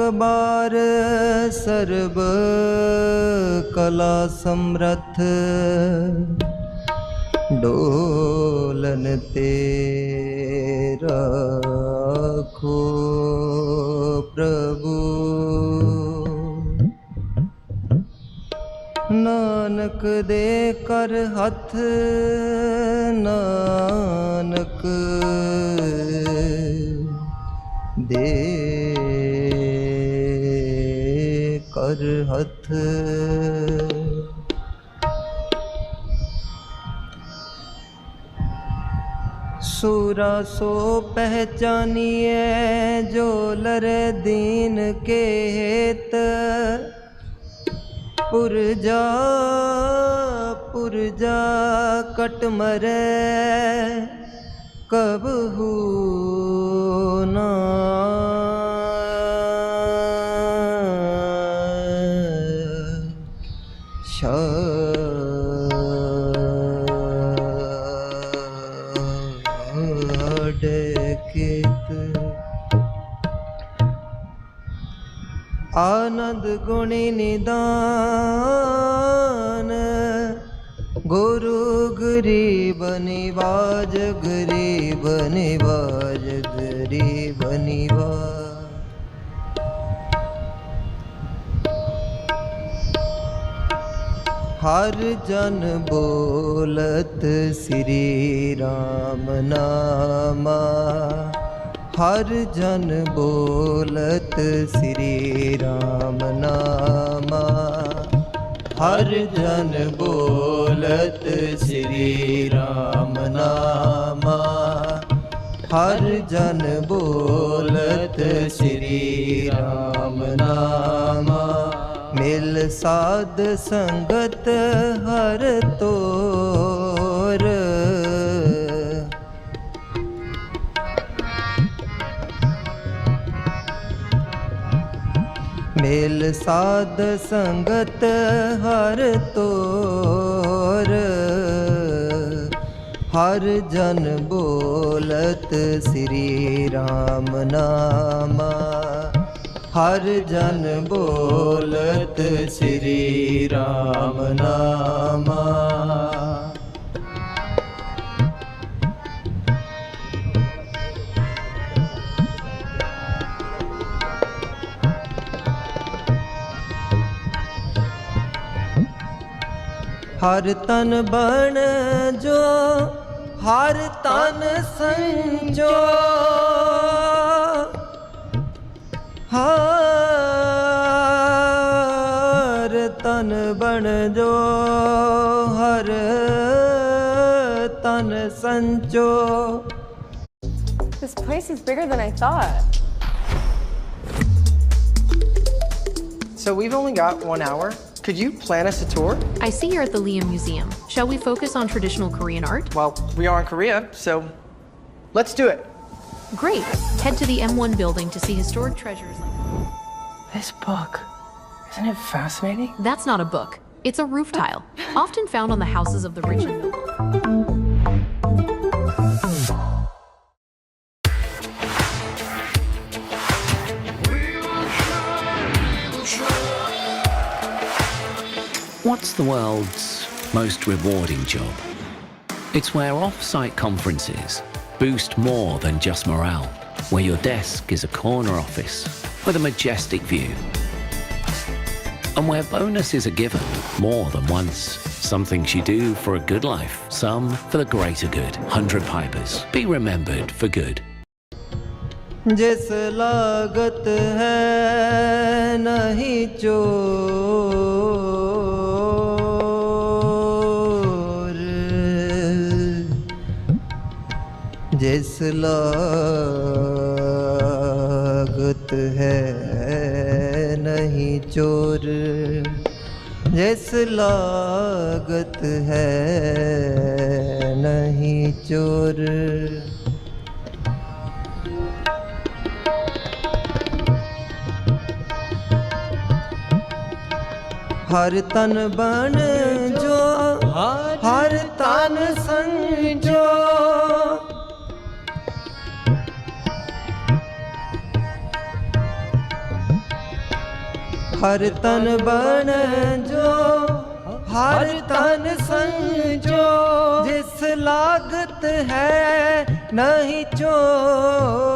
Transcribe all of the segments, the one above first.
ਅਨਕ ਸਰਬ ਕਲਾ ਸਮਰਥ। ਡੋਲਨ ਤੇ ਰੱਖੋ ਪ੍ਰਭੂ। ਨਾਨਕ ਦੇ ਕਰ ਹੱਥ ਨਾਨਕ ਦੇ ਕਰ ਹੱਥ ਸੂਰਾ ਸੋ ਪਹਿਚਾਨੀਏ ਜੋ ਲਰ ਦੀਨ ਕੇ ਹੇਤ ਪੁਰਜਾ ਪੁਰਜਾ ਕਟ ਮਰੈ ਕਬਹੂ ਨਾ ਛਾੜ ਕੀਤ ਆਨੰਦ ਗੁਣੀ ਨਿਦਾਨ ਗੁਰੂ ਗਰੀਬ ਨਿਵਾਜ ਗਰੀਬ ਨਿਵਾਜ ਗਰੀਬ ਨਿਵਾਜ ਹਰ ਜਨ ਬੋਲਤ ਸ੍ਰੀ ਰਾਮ ਨਾਮਾ। ਹਰ ਜਨ ਬੋਲਤ ਸ੍ਰੀ ਰਾਮ ਨਾਮਾ। ਹਰ ਜਨ ਬੋਲਤ ਸ੍ਰੀ ਰਾਮ ਨਾਮਾ। ਹਰ ਜਨ ਬੋਲਤ ਸ੍ਰੀ ਰਾਮ ਨਾਮਾ। ਮਿਲ ਸਾਧ ਸੰਗਤ ਹਰ ਤੋਰ। ਮਿਲ ਸਾਧ ਸੰਗਤ ਹਰ ਤੋਰ। ਹਰ ਜਨ ਬੋਲਤ ਸ੍ਰੀ ਰਾਮ ਨਾਮਾ। ਹਰ ਜਨ ਬੋਲਤ ਸ੍ਰੀ ਰਾਮ ਨਾਮਾ। ਹਰ ਤਨ ਬਣ ਜੋ ਹਰ ਤਨ ਸੰਜੋ। This place is bigger than I thought. So we've only got one hour. Could you plan us a tour? I see you're at the Liam Museum. Shall we focus on traditional Korean art? Well, we are in Korea, so let's do it. Great. Head to the M1 building to see historic treasures like This book, isn't it fascinating? That's not a book. It's a roof tile, often found on the houses of the rich and noble. What's the world's most rewarding job? It's where off site conferences boost more than just morale, where your desk is a corner office with a majestic view, and where bonuses are given more than once. Some things you do for a good life, some for the greater good. 100 Pipers. Be remembered for good. जिस लागत है नहीं चोर ਜਿਸ ਲਾਗਤ ਹੈ ਨਹੀਂ ਚੋਰ ਜਿਸ ਲਾਗਤ ਹੈ ਨਹੀਂ ਚੋਰ। ਹਰ ਤਨ ਬਣ ਜੋ ਹਰ ਤਨ ਸੰਗ ਹਰ ਤਨ ਬਣ ਜੋ ਹਰ ਤਨ ਸੰਜੋ ਜਿਸ ਲਾਗਤ ਹੈ ਨਹੀਂ ਚੋਰ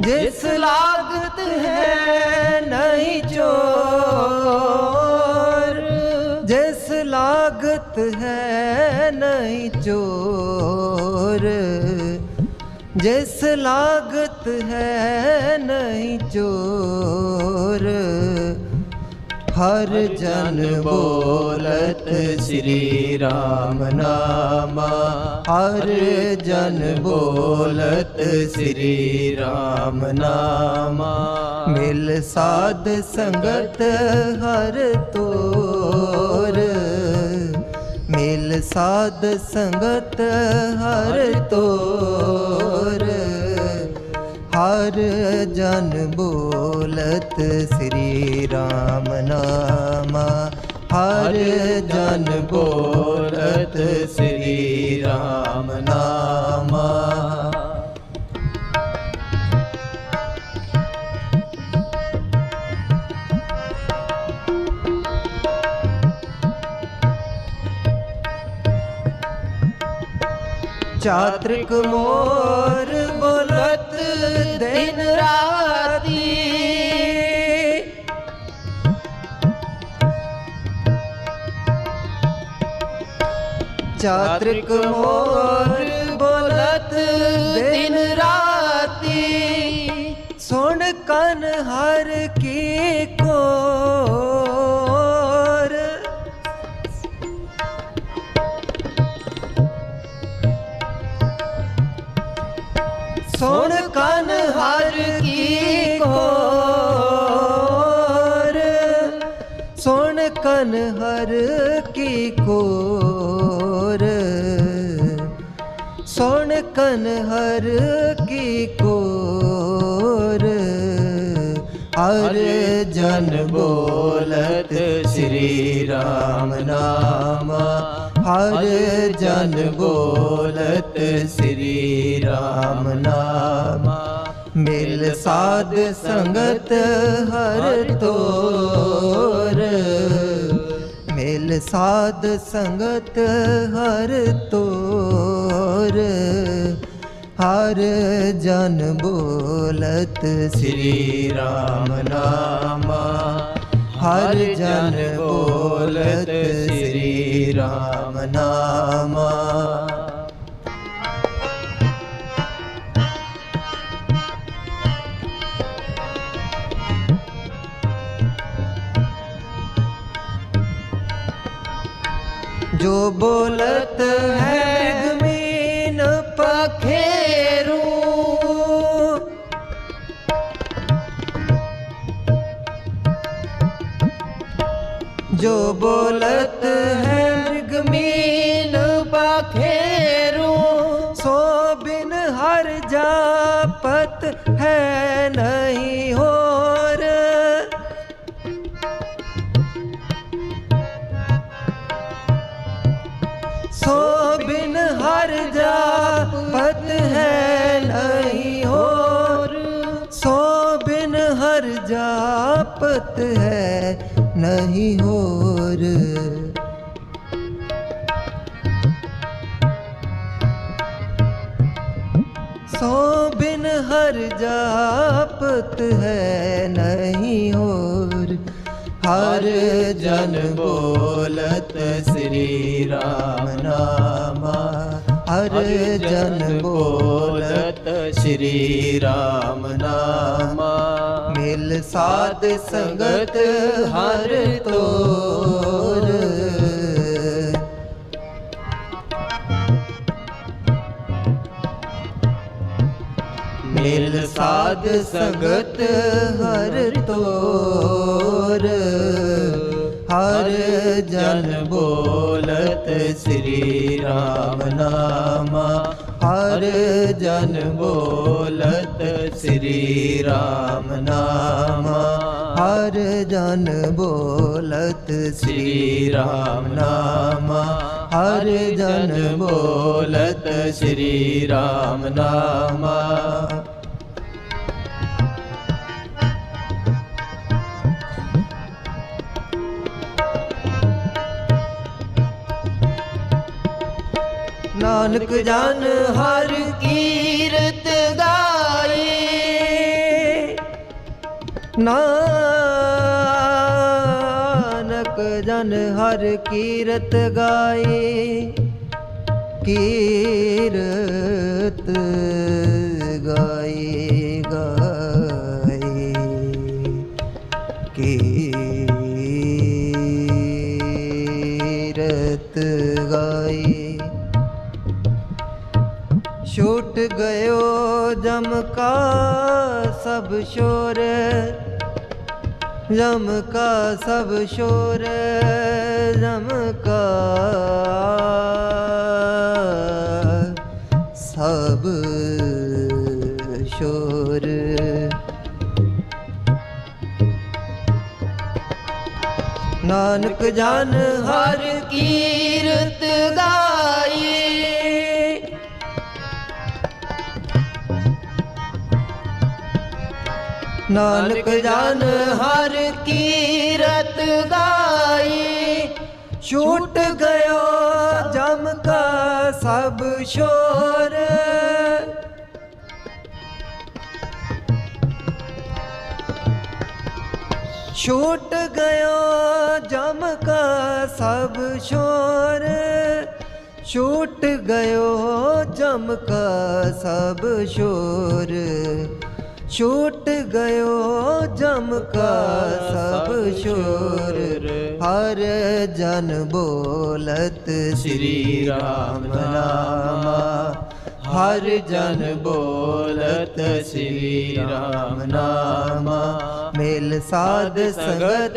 ਜਿਸ ਲਾਗਤ ਹੈ ਨਹੀਂ ਚੋਰ ਜਿਸ ਲਾਗਤ ਹੈ ਨਹੀਂ ਚੋਰ ਜਿਸ ਲਾਗਤ ਹੈ ਨਹੀਂ ਚੋਰ ਹਰ ਜਨ ਬੋਲਤ ਸ੍ਰੀ ਰਾਮ ਨਾਮਾ। ਹਰ ਜਨ ਬੋਲਤ ਸ੍ਰੀ ਰਾਮ ਨਾਮਾ। ਮਿਲ ਸਾਧ ਸੰਗਤ ਹਰ ਤੋਰ। ਮਿਲ ਸਾਧ ਸੰਗਤ ਹਰ ਤੋਰ। ਹਰ ਜਨ ਬੋਲਤ ਸ੍ਰੀ ਰਾਮ ਨਾਮਾ। ਹਰ ਜਨ ਬੋਲਤ ਸ੍ਰੀ ਰਾਮ ਨਾਮਾ। ਚਾਤ੍ਰਿਕ ਮੋਰ ਬੋਲਤ ਦਿਨ ਰਾਤੀ। ਚਾਤ੍ਰਿਕ ਮੋਰ ਬੋਲਤ ਦਿਨ ਰਾਤੀ। ਸੁਣ ਕਨ ਹਰ ਕੀ ਹਰ ਕੀ ਕੋਰ। ਸੁਣ ਕਨ ਹਰ ਕੀ ਕੋਰ। ਸੁਣ ਕਨ ਹਰ ਕੀ ਕੋਰ। ਹਰ ਜਨ ਬੋਲਤ ਸ੍ਰੀ ਰਾਮ ਨਾਮਾ। ਹਰ ਜਨ ਬੋਲਤ ਸ੍ਰੀ ਰਾਮ ਨਾਮਾ। ਮਿਲ ਸਾਧ ਸੰਗਤ ਹਰ ਤੋਰ। ਮਿਲ ਸਾਧ ਸੰਗਤ ਹਰ ਤੋਰ। ਹਰ ਜਨ ਬੋਲਤ ਸ੍ਰੀ ਰਾਮ ਨਾਮਾ। ਹਰ ਜਨ ਬੋਲਤ ਸ੍ਰੀ ਰਾਮ ਨਾਮਾ। जो बोलत है मीन पखेरू जो बोलत है मृगमीन बखेरू सो बिन हर जापत है नहीं होर ਹੈ ਨਹੀਂ ਹੋਰ। ਸੋ ਬਿਨ ਹਰ ਜਾਪਤ ਹੈ ਨਹੀਂ ਹੋਰ। ਹਰ ਜਨ ਬੋਲਤ ਸ੍ਰੀ ਰਾਮ ਨਾਮਾ। ਹਰ ਜਨ ਬੋਲਤ ਸ੍ਰੀ ਰਾਮ ਨਾਮਾ। ਮਿਲ ਸਾਧ ਸੰਗਤ ਹਰ ਤੋਰ। ਮਿਲ ਸਾਧ ਸੰਗਤ ਹਰ ਤੋਰ। ਹਰ ਜਨ ਬੋਲਤ ਸ੍ਰੀ ਰਾਮ ਨਾਮਾ। ਹਰ ਜਨ ਬੋਲਤ ਸ੍ਰੀ ਰਾਮ ਨਾਮਾ। ਹਰ ਜਨ ਬੋਲਤ ਸ੍ਰੀ ਰਾਮ ਨਾਮਾ। ਹਰ ਜਨ ਬੋਲਤ ਸ੍ਰੀ ਰਾਮ ਨਾਮਾ। ਨਾਨਕ ਜਨ ਹਰ ਕੀਰਤ ਗਾਏ ਨਾਨਕ ਜਨ ਹਰ ਕੀਰਤ ਗਾਏ ਕੀਰਤ ਗਾਏ ਗਾਏ ਕੀਰਤ ਛੂਟ ਗਇਓ ਜਮ ਕਾ ਸਭ ਸ਼ੋਰ। ਜਮ ਕਾ ਸਭ ਸ਼ੋਰ, ਜਮ ਕਾ ਸਭ ਨਾਨਕ ਜਨ ਹਰ ਕੀਰਤ ਗਾ ਨਾਨਕ ਜਨ ਹਰ ਕੀਰਤ ਗਾਈ। ਛੂਟ ਗਇਓ ਜਮ ਕਾ ਸਭ ਸ਼ੋਰ। ਛੂਟ ਗਇਓ ਜਮ ਕਾ ਸਭ ਸ਼ੋਰ। ਛੂਟ ਗਇਓ ਜਮ ਕਾ ਸਭ ਸ਼ੋਰ। ਛੂਟ ਗਇਓ ਜਮ ਕਾ ਸਭ ਸ਼ੋਰ। ਹਰ ਜਨ ਬੋਲਤ ਸ੍ਰੀ ਰਾਮ ਨਾਮਾ। ਹਰ ਜਨ ਬੋਲਤ ਸ੍ਰੀ ਰਾਮ ਨਾਮਾ। ਮੇਲ ਸਾਧ ਸੰਗਤ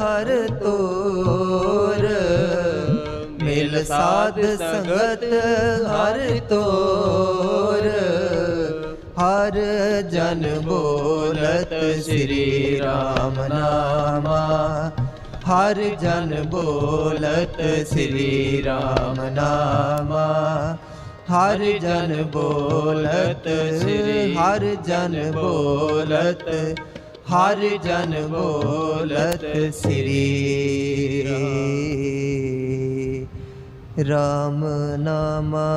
ਹਰ ਤੋਰ। ਮੇਲ ਸਾਧ ਸੰਗਤ ਹਰ ਤੋਰ। ਹਰ ਜਨ ਬੋਲਤ ਸ੍ਰੀ ਰਾਮ ਨਾਮਾ। ਹਰ ਜਨ ਬੋਲਤ ਸ੍ਰੀ ਰਾਮ ਨਾਮਾ। ਹਰ ਜਨ ਬੋਲਤ ਸ੍ਰੀ ਹਰ ਜਨ ਬੋਲਤ, ਹਰ ਜਨ ਬੋਲਤ ਸ੍ਰੀ ਰਾਮ ਨਾਮਾ।